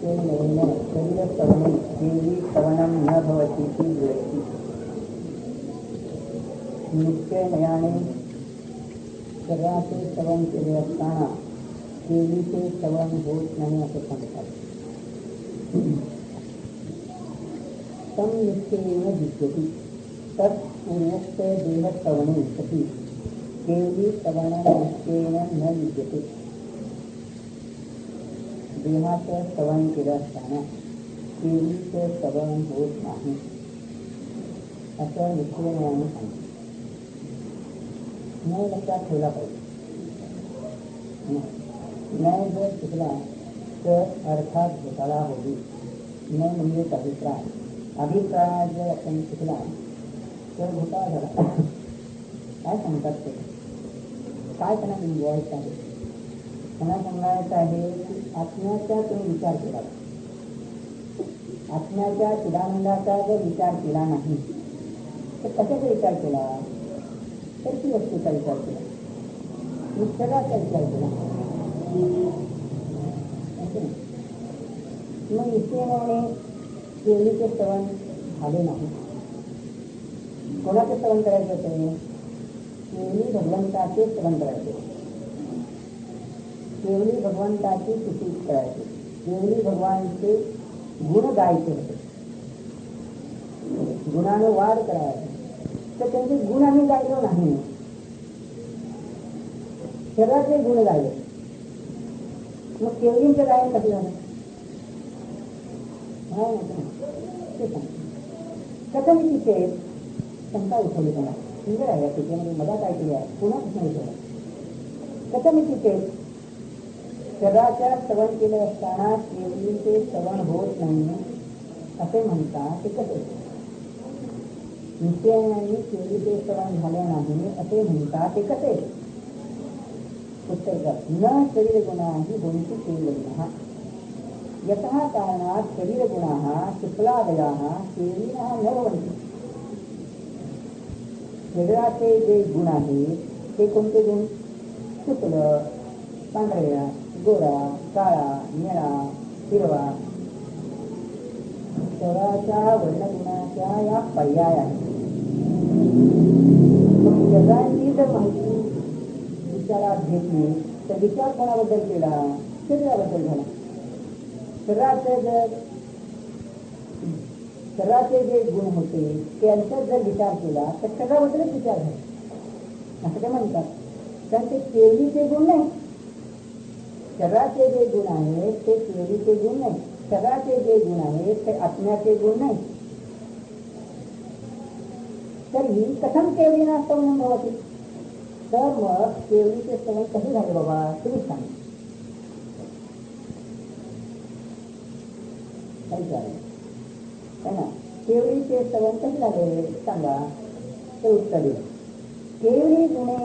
से नैन शरीरसवनं देवीसवनं न भवतीति व्यक्ति नित्यनयाणे सदा से सवन के व्यवस्थाना देवी से सवन होत नहीं असं सांगतात तम निश्चयेन विद्यति तत् पूर्वस्य देहसवने सति देवी सवनं निश्चयेन न विद्यते देहाचं स्तवन केलं असताना देवीचं स्तवन होत नाही। असं निश्चयपणाने सांगतो। न्याय लक्षात ठेवला पाहिजे? न्याय जर चुकला तर अर्थात अभिप्राय. अभिप्राय जर आपण चुकला तर घोटाळा झाला. ते? त्यांना सांगायचं आहे की आत्म्याचा तुम्ही विचार केला आत्म्याच्या चिदानंदाचा जर विचार केला नाही तर कशाचा विचार केला तर ती वस्तूचा विचार केला निश्चयाचा विचार केला मग निश्चयाने केळीचे श्रवण झाले नाही कोणाचे श्रवण करायचं होते केवळी भगवंताचे श्रवण करायचे केवळी भगवंताची स्तुती करायची केवळी भगवानचे गुण गायचे गुणानं वाढ गुण आम्ही गायलो नाही। शरीराचे गुण गायले मग केवळींचं गायन कसं झालं ते सांग कसं मी तिथे शंका उठवली सुंदर आहे त्याच्यामध्ये मज़ा काय केली आहे पुन्हा प्रश्न विचारला कसं मी तिथे शरीराच्या श्रवण केले असताना केवळीचे श्रवण होत नाही असे म्हणता ते कसे निश्चयाने केवळीचे श्रवण झाले नाही असे म्हणता ते कसे उत्तर न शरीर गुणाही गुणची केवळ गुण यतः कारणात शरीर गुणाः शुक्लादयाः केवलिनः न भवन्ति। शरीराचे जे गुण आहेत, ते कोणते गुण? शुक्ल पांढऱ्या गोरा काळा निळा हिरवा. शरीराच्या वर्णगुणाच्या या पर्याय आहेत. जगाची जर माहिती विचारात घेतली तर विचार कोणाबद्दल केला? शरीराबद्दल झाला. शरीराचे जर शरीराचे जे गुण होते त्यांचा जर विचार केला तर शरीराबद्दलच विचार झाला. असं ते म्हणतात. कारण ते केळीचे गुण नाही शरीराचे जे गुण आहेत ते केळीचे गुण नाही शरीराचे जे गुण आहेत ते आत्म्याचे गुण नाही तरी कथम केवळी नास्तवनं भवती तर मग केवळीचे स्तवन कसे झाले बाबा तुम्ही सांग ना? केवळीचे स्तवन कसे झाले सांगा। ते उत्तर केवळी गुणे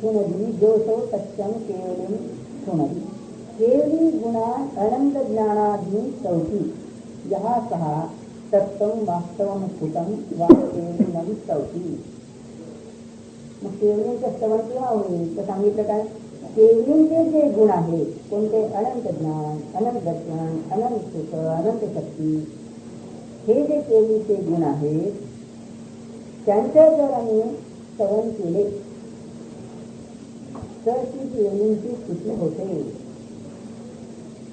सुनदी जोसो सत्यम केवली सुनदी। केवली गुणा अनंत ज्ञानाधी चौथी यहा सहा तत्वम वास्तवम स्फुटम वास्तवेन चौथी मग केवलींचं स्तवन केव्हा होईल तर सांगितलं काय केवलींचे जे गुण आहेत कोणते अनंत ज्ञान अनंत ज्ञान, अनंत सुख, अनंत शक्ती। हे जे केवलीचे गुण आहेत त्यांचं जर आम्ही स्तवन केले तर ती केवलींची स्तुती होते।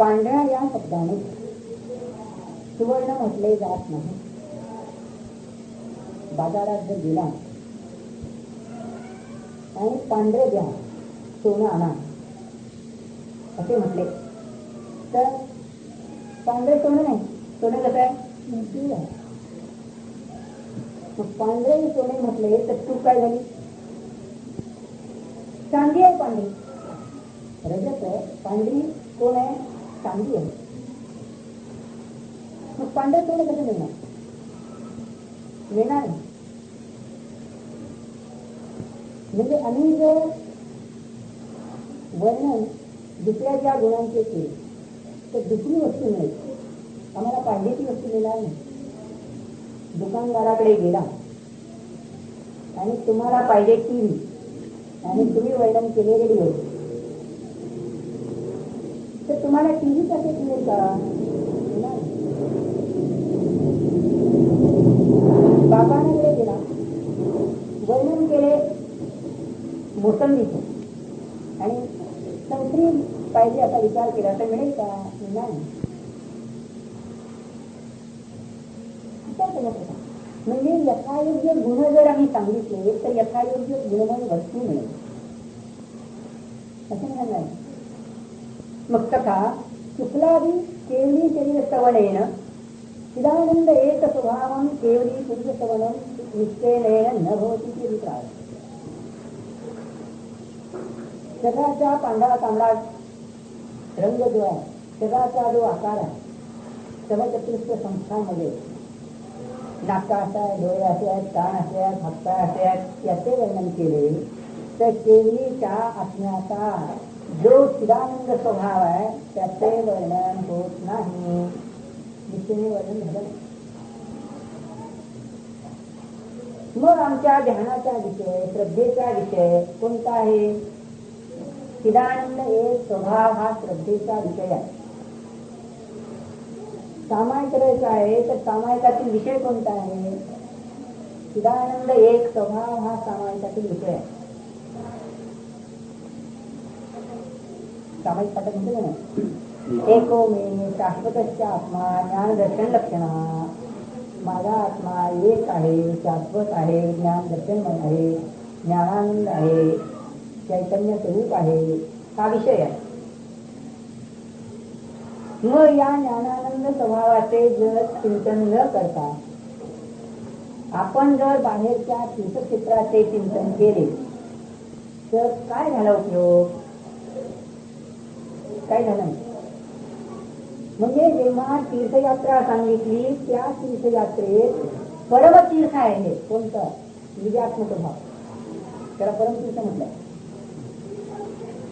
पांढऱ्या या शब्दाने सुवर्ण म्हटले जात नाही. बाजारात जर गेला आणि पांढरे द्या सोनं आणा असे म्हटले तर पांढरे सोनं नाही सोनं कसं आहे? मोठी आहे. मग पांढरे सोने म्हटले तर चूक काय झाली? चांदी आहे पांढरी. रजत आहे पांढरी कोण आहे? चांगली आहे पांढरं सोनं कसं मिळणार मिळणार म्हणजे आम्ही जर वर्णन दुसऱ्या ज्या गुणांचे केले तर दुसरी वस्तू मिळेल आम्हाला पाहिजेची वस्तू मिळणार नाही दुकानदाराकडे गेला आणि तुम्हाला पाहिजे टी व्ही आणि तुम्ही वर्णन केलेली रेडिओ तर तुम्हाला टीव्ही कसे मिळेल का? मिळणार बाबांकडे गेला. वर्णन केले मोसंबीचे. आणि संत्री पाहिजे असा विचार केला. तर मिळेल का? नाही. म्हणजे यथायोग्य गुण जर आम्ही सांगितले तर यथायोग्य गुणवान वस्तू मिळेल. असं म्हणायला नाही. मग तथा शुक्लादी केवली शरीर चिदानंद एक स्वभावं केवली पुरुष सवनं निश्चयनेन न भवति इति विचार जगाचा पांढरा तांबडा रंग जो आहे जगाचा जो आकार आहे समचतुष्ट संस्थांमध्ये नाका असा आहे डोळे असे आहेत कान असे आहेत हातपाय असे आहेत याचे वर्णन केले तर केवलीच्या असण्याचा जो चिदानंद स्वभाव है त्याचे वर्णन होत नाही निश्चयने वर्णन नाही. मग आमच्या ध्यानाचा विषय श्रद्धेचा विषय कोणता आहे चिदानंद एक स्वभाव हा श्रद्धेचा विषय आहे सामायिक करायचा आहे तर सामायिकातील विषय कोणता आहे चिदानंद एक स्वभाव हा, सामायिकातील विषय आहे सामायिक पाठक म्हणतो एको मे शाश्वतच्या आत्मा ज्ञान दर्शन लक्षण माझा आत्मा एक आहे शाश्वत आहे ज्ञान दर्शन आहे ज्ञानानंद आहे चैतन्य स्वरूप आहे हा विषय आहे मग या ज्ञानानंद स्वभावाचे जर चिंतन न करता आपण जर बाहेरच्या तीर्थक्षेत्राचे चिंतन केले तर काय झाला उपयोग? काय झालं नाही. म्हणजे जेव्हा तीर्थयात्रा सांगितली त्या तीर्थयात्रेत परमतीर्थ आहे. हे कोणतं? विजयात्मक भाव त्याला परमतीर्थ म्हटलं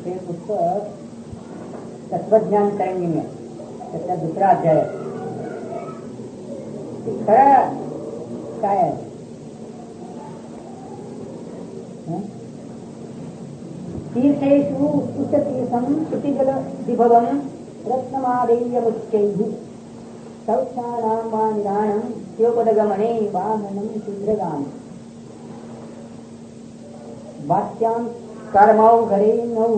हे पुस्तक तत्वज्ञान तरंगिणी आहे. त्यातला दुसरा अध्याय आहे. खरं काय आहे? तीर्थेषु उत्कृष्टतीर्थं श्रुतिजल विभवं रत्नमादेयमुच्चैः सौख्यानां वा निदानं शिवपदगमने वाहनं शूद्रगामि वाक्यां कर्मौ घरे नौ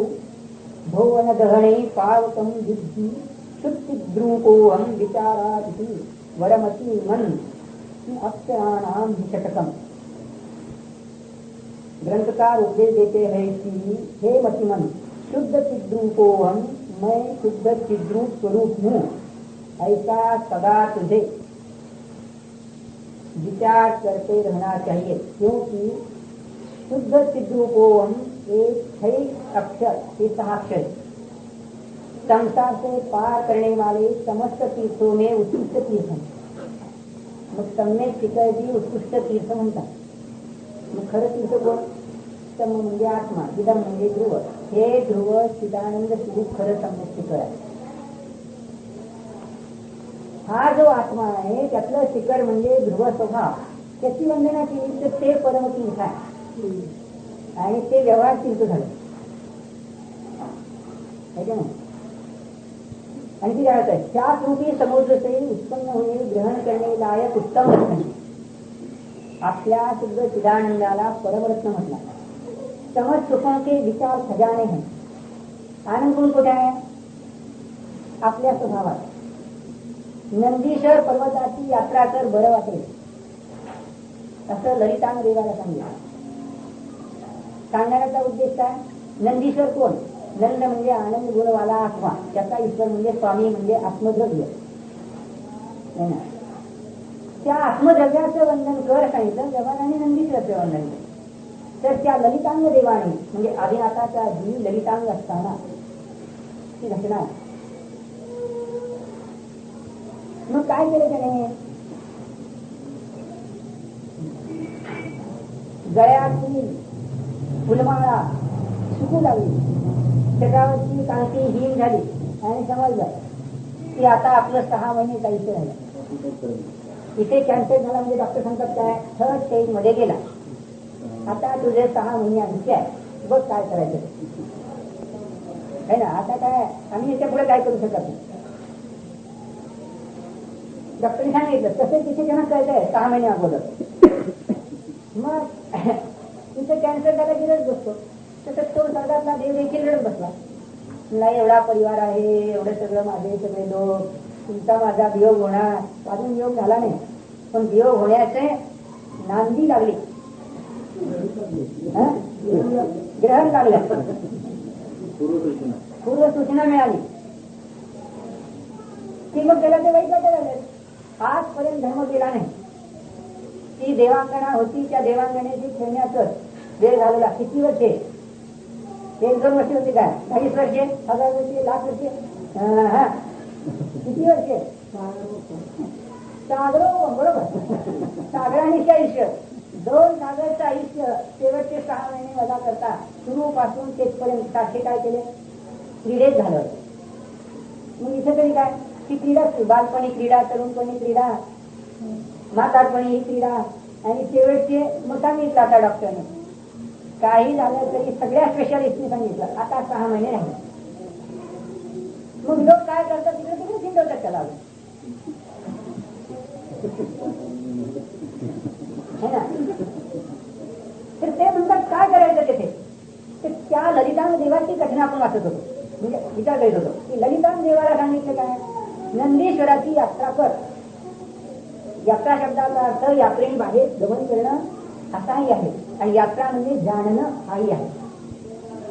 भुवनदहने पावकं विद्धि शुद्धिद्रूपोऽहं विचारादिति वरमति मन् अक्षराणां विषटकम् ग्रंथकार उपदेश देते हैं कि, हे मतिमन, शुद्ध चिद्रूपोहम, मैं शुद्ध चिद्रूप स्वरूप हूँ। ऐसा सदा तुझे विचार करते रहना चाहिए, क्योंकि शुद्ध चिद्रूपोहम एक है अक्षर ये सहाक्षर संसार से पार करने वाले समस्त तीर्थों में उत्कृष्ट तीर्थ हैं। मग सम्यक जी उत्कृष्ट तीर्थ म्हणतात खरं तीर्थ कोण म्हणजे आत्मा इदम म्हणजे ध्रुव हे ध्रुव चिदानंद स्वरूप खरं सम्यक आहे हा जो आत्मा आहे त्यातलं शिखर म्हणजे ध्रुव स्वभाव त्याची वंदना केली तर ते परमतीर्थ आहे आणि ते व्यवहार तीर्थ झालं आणखी काय होत त्याच रूपी समुद्र से उत्पन्न होणे ग्रहण करणे लायक उत्तम आपल्या शुद्ध चिदानंदाला परमरत्न म्हटला. समज सुखों के विचार सजाने हैं आनंद गुण कुठे आहे? आपल्या स्वभावात. नंदीश्वर पर्वताची यात्रा कर बरं वाटेल. असं ललितांग देवाला सांगितलं. सांगण्याचा उद्देश काय? नंदीश्वर कोण? नंद म्हणजे आनंद गुणवाला आत्मा त्याचा ईश्वर म्हणजे स्वामी म्हणजे आत्मद्रव्य. त्या आत्मद्रव्याचं वंदन कर सांगितलं जवानाने नंदीश्वरचं वंदन केलं तर त्या ललितांग देवाने म्हणजे आदिनाथाचा जी ललितांग असताना ती घटना. मग काय केलं त्याने? गळ्यातील फुलमाळा सुकू लागली. शरीरावरची कांती हीन झाली आणि समजलं की आता आपलं सहा महिने काहीच राहिलं इथे कॅन्सर झाला म्हणजे डॉक्टर सांगतात काय? थर्ड स्टेजमध्ये गेला. आता तुझे सहा महिने आणखी आहे. बघ काय करायचं आहे ना? आता काय? आम्ही याच्यापुढे काय करू शकत नाही. डॉक्टरने सांगितलं तसे तिथे त्यांना कळतंय सहा महिने अगोदर. मग तिथे कॅन्सर झाला की रडत बसतो. तसं तो सर्वातला देव देखील रडत बसला. मला एवढा परिवार आहे एवढं सगळं माझे सगळे लोक. तुमचा माझा वियोग होणार अजून वियोग झाला नाही. पण वियोग होण्याचे नांदी लागली. ग्रहण लागल्या पूर्व सूचना मिळाली. की मग त्याला ते वैद्य वाटायला लागलं आजपर्यंत धर्म गेला नाही. ती देवांगणा होती त्या देवांगणेची खेळण्याचं वेळ झालेला. किती वर्षे? एक दोन वर्षे होती काय? चाळीस वर्षे? हजार वर्षे? लाख वर्षे? हा. किती वर्षे सागर बरोबर सागराणीचे आयुष्य दोन सागरचं आयुष्य शेवटचे सहा महिने वजा करता सुरूपासून तेथपर्यंत साक्षी काय केले क्रीडेत झालं मग इथे तरी काय ती क्रीडा बालपणी क्रीडा तरुणपणी क्रीडा म्हातारपणी ही क्रीडा आणि शेवटचे मग सांगितलं आता डॉक्टरने काही झालं तरी सगळ्या स्पेशालिस्टने सांगितलं आता सहा महिने राहिले मग लोक काय करतात तिकडे? तिकडे शिंदवतात त्याला तर ते म्हणतात काय करायचं तिथे? तर त्या ललितांग देवाची कठीण आपण वाचत होतो. म्हणजे विचार करीत होतो. की ललितांग देवाला सांगितलं काय? नंदीश्वराची यात्रा कर. यात्रा शब्दाचा अर्थ यात्रेने बाहेर गमन करणं असाही आहे. आणि यात्रा म्हणजे जाणणं हाही आहे.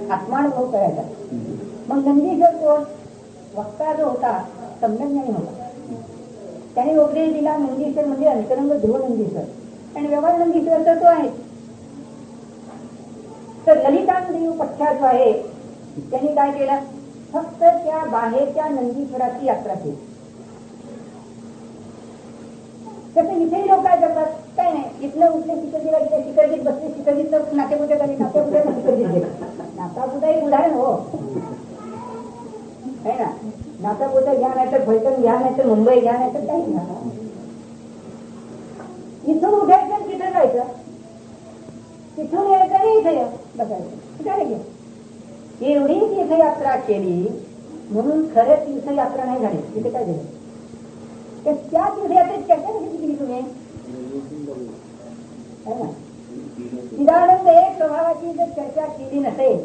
आत्मानुभव करायचा. मग नंदीश्वर कोण? वक्ता जो होता संज्ञानी होता. त्याने उपदेश दिला नंदीश्वर म्हणजे अंतरंग ध्रुव नंदीश्वर आणि व्यवहार नंदीश्वर तर तो आहे. तर ललितांग देव पठ्या जो आहे त्यांनी काय केलं? फक्त त्या बाहेरच्या नंदीश्वराची यात्रा केली. तसं इथेही लोक काय करतात? काय नाही इथलं उठले शिकर्जीला गेले शिकर्जीत बसले शिकर्जीत नातेपुते झाले नातेपुते शिकर्जीत गेले. नातापुता एक उदाहरण हो. है ना? नातापुता घ्या नाही तर फलटण घ्या नाही तर मुंबई घ्या नाही तर काही घ्या इथून उठायचं आणि तिथं जायचं तिथून यायचं आणि इथे बसायचं एवढी तीर्थयात्रा केली म्हणून खरं तीर्थयात्रा नाही झाली तिथे काय झालं त्या तीर्थयात्रेत चर्चा कशी केली तुम्ही है ना? चिदानंद एक स्वभावाची जर चर्चा केली नसेल